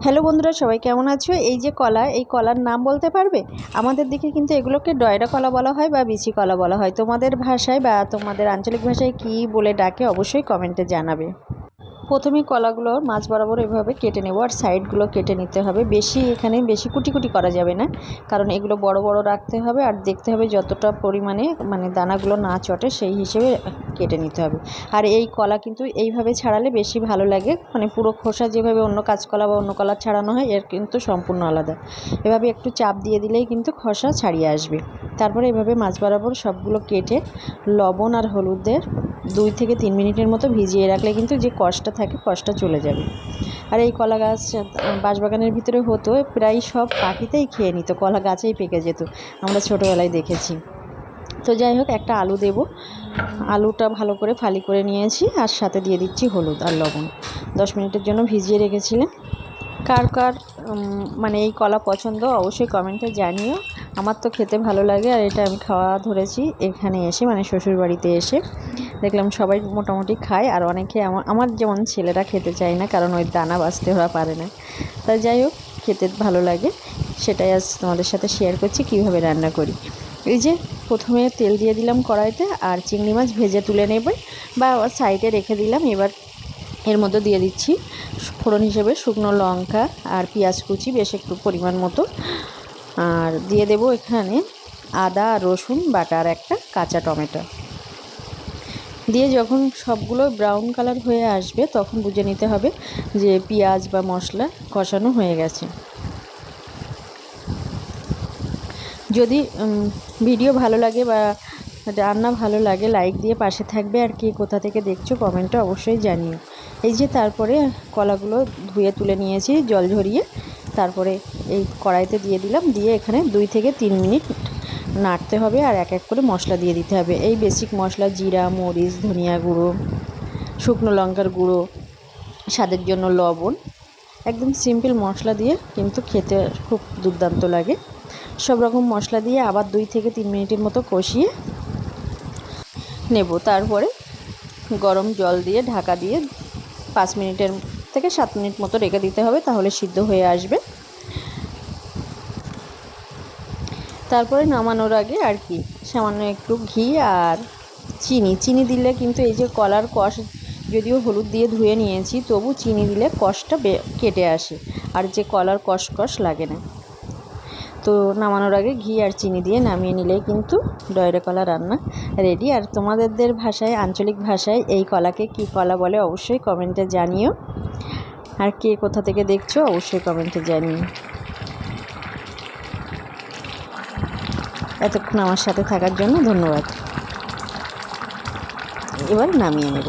Hello বন্ধুরা, সবাই কেমন আছো? এই যে কলা, এই কলার নাম বলতে পারবে? আমাদের দিকে কিন্তু এগুলোকে ডয়রা কলা বলা হয় বা বিচি কলা বলা হয়। তোমাদের ভাষায় বা তোমাদের আঞ্চলিক ভাষায় কি বলে ডাকে অবশ্যই কমেন্টে জানাবে। প্রথমে কলাগুলো মাছ বরাবর এভাবে কেটে নেব আর সাইডগুলো কেটে নিতে হবে। বেশি এখানে বেশি কুটি কুটি করা যাবে না, কারণ এগুলো বড় বড় রাখতে হবে আর দেখতে হবে যতটা পরিমাণে মানে দানাগুলো না চটে সেই হিসেবে কেটে নিতে হবে। আর এই কলা কিন্তু এইভাবে ছাড়ালে বেশি ভালো লাগে মানে পুরো খোসা যেভাবে অন্য কাঁচকলা বা অন্য কলা ছাড়ানো হয়, এর কিন্তু সম্পূর্ণ আলাদা। এভাবে একটু চাপ দিয়ে দিলেই কিন্তু খোসা ছাড়িয়ে আসবে। তারপরে এভাবে মাছ বরাবর সবগুলো কেটে লবণ আর হলুদের দুই থেকে তিন মিনিটের মতো ভিজিয়ে রাখলে কিন্তু যে কষটা থাকে কষটা চলে যাবে। আর এই কলা গাছ বাঁশবাগানের ভিতরে হতো, প্রায় সব পাখিতেই খেয়ে নিত, কলা গাছেই পেকে যেত, আমরা ছোটোবেলায় দেখেছি। তো যাই হোক, একটা আলু দেব। আলুটা ভালো করে ফালি করে নিয়েছি, আর সাথে দিয়ে দিচ্ছি হলুদ আর লবণ। দশ মিনিটের জন্য ভিজিয়ে রেখেছিলাম। কার কার মানে এই কলা পছন্দ অবশ্যই কমেন্টে জানিও। আমার তো খেতে ভালো লাগে আর এটা আমি খাওয়া ধরেছি এখানে এসে মানে শ্বশুর বাড়িতে এসে। দেখলাম সবাই মোটামুটি খায় আর অনেকে আমার আমার যেমন ছেলেরা খেতে চায় না, কারণ ওই দানা বাঁচতে ওরা পারে না। তাই যাই হোক খেতে ভালো লাগে। সেটাই আজ তোমাদের সাথে শেয়ার করছি, কীভাবে রান্না করি। এই যে, প্রথমে তেল দিয়ে দিলাম কড়াইতে আর চিংড়ি মাছ ভেজে তুলে নেবে। বা সাইডে রেখে দিলাম। এবার এর মধ্যে দিয়ে দিচ্ছি ফোড়ন হিসেবে শুকনো লঙ্কা আর পেঁয়াজ কুচি, বেশ একটু পরিমাণ মতো। আর দিয়ে দেব এখানে আদা, রসুন বাটা আর একটা কাঁচা টমেটো। দিয়ে যখন সবগুলো ব্রাউন কালার হয়ে আসবে, তখন বুঝে নিতে হবে যে পেঁয়াজ বা মশলা কষানো হয়ে গেছে। যদি ভিডিও ভালো লাগে বা রান্না ভালো লাগে লাইক দিয়ে পাশে থাকবে। আর কি কোথা থেকে দেখছ কমেন্টে অবশ্যই জানিও। এই যে তারপরে কলাগুলো ধুয়ে তুলে নিয়েছি, জল ঝরিয়ে। তারপরে এই কড়াইতে দিয়ে দিলাম। দিয়ে এখানে দুই থেকে তিন মিনিট নাড়তে হবে আর এক এক করে মশলা দিয়ে দিতে হবে। এই বেসিক মশলা জিরা, মরিচ, ধনিয়া গুঁড়ো, শুকনো লঙ্কার গুঁড়ো, স্বাদের জন্য লবণ। একদম সিম্পল মশলা দিয়ে কিন্তু খেতে খুব দুর্দান্ত লাগে। সব রকম মশলা দিয়ে আবার দুই থেকে তিন মিনিটের মতো কষিয়ে নেব। তারপরে গরম জল দিয়ে ঢাকা দিয়ে পাঁচ মিনিটের থেকে সাত মিনিট মতো রেখে দিতে হবে, তাহলে সিদ্ধ হয়ে আসবে। তারপরে নামানোর আগে আর কি, সামান্য একটু ঘি আর চিনি। চিনি দিলে কিন্তু এই যে কলার কষ, যদিও হলুদ দিয়ে ধুয়ে নিয়েছি, তবু চিনি দিলে কষটা কেটে আসে, আর যে কলার কষ কষ লাগে না। তো নামানোর আগে ঘি আর চিনি দিয়ে নামিয়ে নিলেই কিন্তু ডয়রা কলা রান্না রেডি আর তোমাদের ভাষায়, আঞ্চলিক ভাষায় এই কলাকে কি কলা বলে অবশ্যই কমেন্টে জানিও। আর কে কোথা থেকে দেখছ অবশ্যই কমেন্টে জানিও। এতক্ষণ আমার সাথে থাকার জন্য ধন্যবাদ। এবার নামিয়ে নেব।